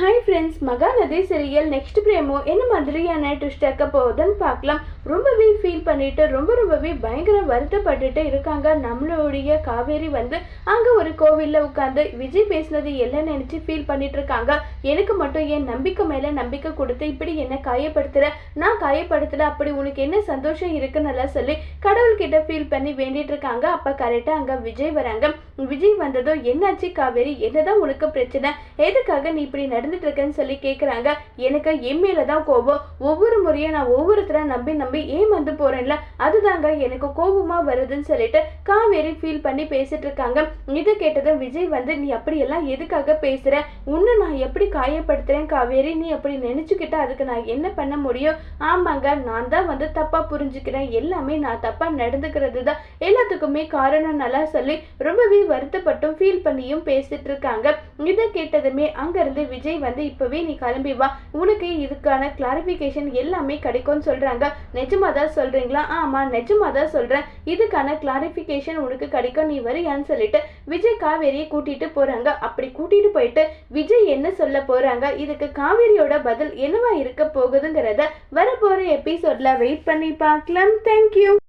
Hi friends Mahanadi serial next promo என்ன மாதிரியான twist இருக்க போகுதுன்னு பார்க்கலாம். ரொம்பவே ஃபீல் பண்ணிட்டு ரொம்ப ரொம்பவே பயங்கர வருத்தப்பட்டுட்டு இருக்காங்க. நம்மளுடைய காவேரி வந்து அங்கே ஒரு கோவிலில் உட்காந்து விஜய் பேசினது எல்லாம் நினச்சி ஃபீல் பண்ணிட்டு இருக்காங்க? எனக்கு மட்டும் என் நம்பிக்கை மேலே நம்பிக்கை கொடுத்து இப்படி என்ன காயப்படுத்துற? நான் காயப்படுத்தல அப்படி உனக்கு என்ன சந்தோஷம் இருக்குன்னு சொல்லி கடவுள்கிட்ட ஃபீல் பண்ணி வேண்டிட்டு இருக்காங்க. அப்போ கரெக்டாக அங்கே விஜய் வராங்க. விஜய் வந்ததும் என்னாச்சு காவேரி? என்னதான் உனக்கு பிரச்சனை? எதுக்காக நீ இப்படி நடந்துட்டு இருக்கேன்னு சொல்லி கேட்குறாங்க எனக்கு என் தான் கோபம். ஒவ்வொரு முறையும் நான் ஒவ்வொருத்தரை நம்பி நம்பி ஏமாந்து போறேன்ல? அதுதாங்க எனக்கு கோபமா வருதுன்னு சொல்லிட்டு காவேரி ஃபீல் பண்ணி பேசிட்டு இருக்காங்க இதை கேட்டதும் விஜய் வந்து நீ அப்படியெல்லாம் எதுக்காக பேசுற? உன்னை நான் எப்படி காயப்படுத்துறேன் காவேரி? நீ அப்படி நினைச்சுக்கிட்டா அதுக்கு நான் என்ன பண்ண முடியும்? ஆமாங்க நான் தான் வந்து தப்பா புரிஞ்சுக்கிறேன். எல்லாமே நான் தப்பா நடந்துக்கிறது தான். எல்லாத்துக்குமே காரணம் நல்லா சொல்லி ரொம்பவே வருத்தப்பட்டும் ஃபீல் பண்ணியும் பேசிட்டு இருக்காங்க இதை கேட்டதுமே அங்கிருந்து விஜய் வந்து இப்போவே நீ கிளம்பி வா. உனக்கு இதுக்கான கிளாரிஃபிகேஷன் எல்லாமே கிடைக்கும்னு சொல்கிறாங்க நிஜமா தான் சொல்கிறீங்களா ஆமா நிஜமா தான் சொல்கிறேன் இதுக்கான கிளாரிஃபிகேஷன் உனக்கு கிடைக்கும் நீ வரியான்னு சொல்லிட்டு விஜய் காவேரியை கூட்டிகிட்டு போகிறாங்க அப்படி கூட்டிகிட்டு போயிட்டு விஜய் என்ன சொல்ல போகிறாங்க இதுக்கு காவேரியோட பதில் என்னவா இருக்க போகுதுங்கிறத வரப்போகிற எபிசோட்ல வெயிட் பண்ணி பார்க்கலாம். தேங்க்யூ